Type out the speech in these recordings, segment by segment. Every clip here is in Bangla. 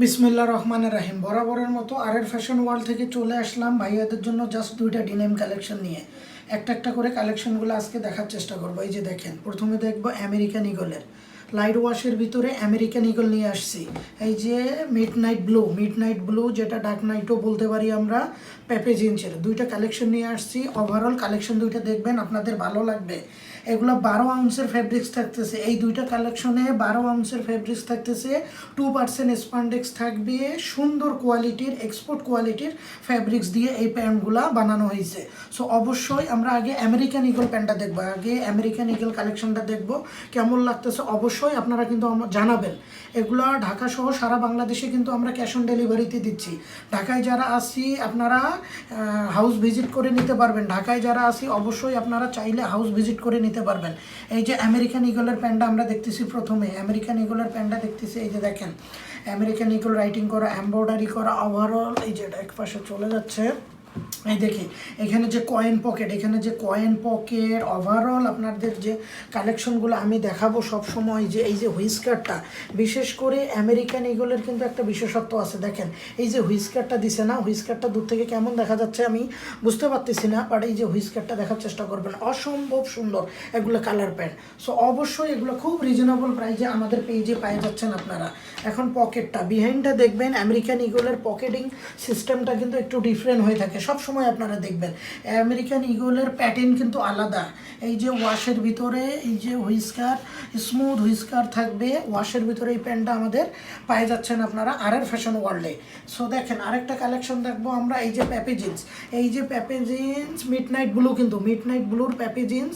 বিসমিল্লা রহমানের রাহিম। বরাবরের মতো আরের ফ্যাশন ওয়ার্ল্ড থেকে চলে আসলাম ভাইয়াদের জন্য জাস্ট দুইটা ডিনেম কালেকশন নিয়ে। একটা একটা করে কালেকশনগুলো আজকে দেখার চেষ্টা করব। এই যে দেখেন, প্রথমে দেখব আমেরিকান ইগলের লাইট ওয়াশের ভিতরে আমেরিকান ইগল নিয়ে আসছি। এই যে midnight blue midnight blue যেটা ডার্ক নাইটও বলতে পারি আমরা পেপে জিন্সের দুইটা কালেকশন নিয়ে আসছি। ওভারঅল কালেকশন দুইটা দেখবেন, আপনাদের ভালো লাগবে। এগুলো বারো আউন্সের ফেব্রিক্স থাকতেছে। এই দুইটা কালেকশনে বারো আউন্সের ফেব্রিক্স থাকতেছে। টু পার্সেন্ট স্পান্ডেক্স থাকবে। সুন্দর কোয়ালিটির এক্সপোর্ট কোয়ালিটির ফেব্রিক্স দিয়ে এই প্যান্টগুলা বানানো হয়েছে। সো অবশ্যই আমরা আগে আমেরিকান ইগল প্যান্টটা দেখব। আগে আমেরিকান ইগল কালেকশনটা দেখব। কেমন লাগতেছে? অবশ্যই আপনারা কিন্তু জানাবেন। এগুলো ঢাকা সহ সারা বাংলাদেশে কিন্তু আমরা ক্যাশ অন ডেলিভারিতে দিচ্ছি। ঢাকায় যারা আসি আপনারা হাউস ভিজিট করে নিতে পারবেন। ঢাকায় যারা আসি অবশ্যই আপনারা চাইলে হাউস ভিজিট করে নিতে পারবেন। এই যে আমেরিকান ইগলের প্যান্টটা আমরা দেখতেছি প্রথমে। আমেরিকান ইগলের প্যান্টটা দেখতেছি, এই যে দেখেন। আমেরিকান ইগল রাইটিং করা এমব্রয়ডারি করা ওভারঅল এই যে এক পাশে চলে যাচ্ছে। এই দেখি, এখানে যে কয়েন পকেট এখানে যে কয়েন পকেট ওভারঅল আপনাদের যে কালেকশনগুলো আমি দেখাবো সব সময়, যে এই যে হুইস্কারটা বিশেষ করে আমেরিকান ইগলের কিন্তু একটা বিশেষত্ব আছে, দেখেন। এই যে হুইস্কারটা দিছে না হুইস্কারটা দূর থেকে কেমন দেখা যাচ্ছে আমি বুঝতে পারতেছি না বাট এই যে হুইস্কারটা দেখার চেষ্টা করবেন, অসম্ভব সুন্দর এগুলো কালার প্যান্ট সো অবশ্যই এগুলো খুব রিজনেবল প্রাইজে আমাদের পেজে পেয়ে যাচ্ছেন আপনারা। এখন পকেটটা বিহাইন্ডটা দেখবেন আমেরিকান ইগলের পকেটিং সিস্টেমটা কিন্তু একটু ডিফারেন্ট হয়ে থাকে। সব সময় আপনারা দেখবেন। আমেরিকান ইগলের প্যাটার্ন কিন্তু আলাদা। এই যে ওয়াশের ভিতরে, এই যে হুইস্কার স্মুথ হুইস্কার থাকবে ওয়াশের ভিতরে এই প্যান্টটা আমাদের পায়ে যাচ্ছেন আপনারা আরের ফ্যাশন ওয়ার্ল্ডে সো দেখেন, আরেকটা কালেকশন দেখব আমরা, এই যে প্যাপে জিন্স এই যে Pepe jeans midnight blue কিন্তু মিড নাইট ব্লুর প্যাপে জিন্স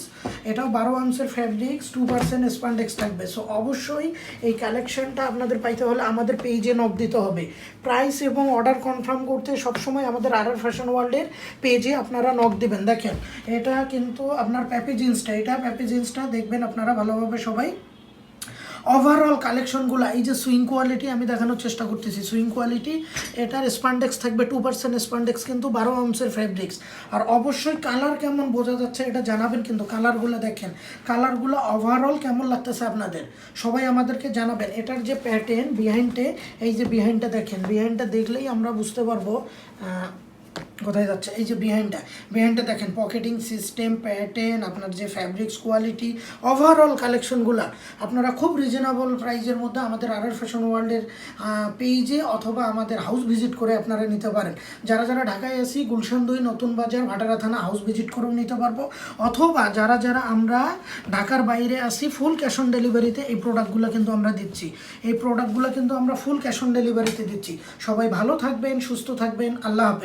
এটাও বারো আউন্সের ফ্যাব্রিক্স টু পার্সেন্ট স্পান্ডেক্স থাকবে। সো অবশ্যই এই কালেকশনটা আপনাদের পাইতে হলে আমাদের পেজে নক দিতে হবে। প্রাইস এবং অর্ডার কনফার্ম করতে সবসময় আমাদের আরআর ফ্যাশন ওয়ার্ল্ডের পেজে আপনারা নক দিবেন। দেখেন, এটা কিন্তু আপনার প্যাপি জিন্সটা এটা প্যাপি জিন্সটা দেখবেন আপনারা ভালোভাবে সবাই। ওভারঅল কালেকশনগুলো এই যে সুইং কোয়ালিটি আমি দেখানোর চেষ্টা করতেছি। সুইং কোয়ালিটি এটার স্পান্ডেক্স থাকবে টু পার্সেন্ট স্পান্ডেক্স কিন্তু বারো আউন্সের ফেব্রিক্স আর অবশ্যই কালার কেমন বোঝা যাচ্ছে এটা জানাবেন কিন্তু কালারগুলো দেখেন। কালারগুলো ওভারঅল কেমন লাগতেছে আপনাদের? সবাই আমাদেরকে জানাবেন। এটার যে প্যাটার্ন বিহাইন্ডে এই যে বিহাইন্ডটা দেখেন বিহাইন্ডটা দেখলেই আমরা বুঝতে পারব কোথায় যাচ্ছে? এই যে বিহাইন্ডটা বিহাইন্ডটা দেখেন পকেটিং সিস্টেম প্যাটার্ন আপনার যে ফ্যাব্রিক্স কোয়ালিটি ওভারঅল কালেকশনগুলো আপনারা খুব রিজনেবল প্রাইজের মধ্যে আমাদের আরআর ফ্যাশন ওয়ার্ল্ডের পেজে অথবা আমাদের হাউস ভিজিট করে আপনারা নিতে পারেন। যারা যারা ঢাকায় আসি গুলশান দুই নতুন বাজার, ভাটারা থানা হাউস ভিজিট করেও নিতে পারব। অথবা যারা যারা আমরা ঢাকার বাইরে আসি ফুল ক্যাশ অন ডেলিভারিতে এই প্রোডাক্টগুলো কিন্তু আমরা দিচ্ছি। এই প্রোডাক্টগুলো কিন্তু আমরা ফুল ক্যাশ অন ডেলিভারিতে দিচ্ছি। সবাই ভালো থাকবেন, সুস্থ থাকবেন, আল্লাহ হাফেজ।